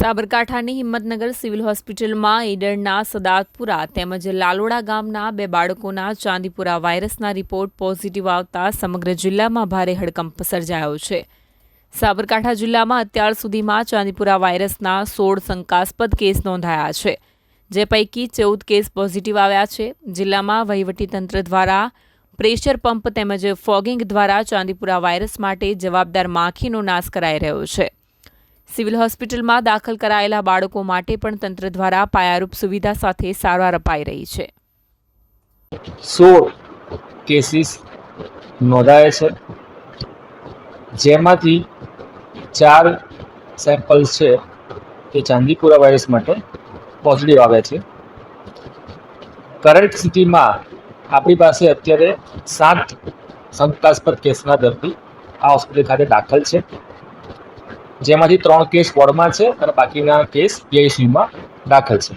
સાબરકાંઠાની Himmatnagar civil હોસ્પિટલમાં ઈડરના સદાતપુરા તેમજ લાલોડા ગામના બે બાળકોના ચાંદીપુરા વાયરસના રિપોર્ટ પોઝિટિવ આવતા સમગ્ર જિલ્લામાં ભારે હડકંપ સર્જાયો છે. સાબરકાંઠા જિલ્લામાં અત્યાર સુધીમાં ચાંદીપુરા વાયરસના સોળ શંકાસ્પદ કેસ નોંધાયા છે, જે પૈકી ચૌદ કેસ પોઝિટિવ આવ્યા છે. જિલ્લામાં વહીવટીતંત્ર દ્વારા પ્રેશર પંપ તેમજ ફોગિંગ દ્વારા ચાંદીપુરા વાયરસ માટે જવાબદાર માખીનો નાશ કરાઈ રહ્યો છે. સિવિલ હોસ્પિટલમાં દાખલ કરાયેલા બાળકો માટે પણ તંત્ર દ્વારા પાયારૂપ સુવિધા સાથે સારવાર અપાઈ રહી છે. સોળ કેસીસ નોંધાયા છે. જેમાંથી ચાર સેમ્પલ્સ છે તે ચાંદીપુરા વાયરસ માટે પોઝિટિવ આવ્યા છે. કરંટ સ્થિતિમાં આપણી પાસે અત્યારે સાત શંકાસ્પદ કેસના દર્દી આ હોસ્પિટલ ખાતે દાખલ છે. જેમાંથી ત્રણ કેસ વોર્ડમાં છે અને બાકીના કેસ પીઆઈસીયુમાં દાખલ છે.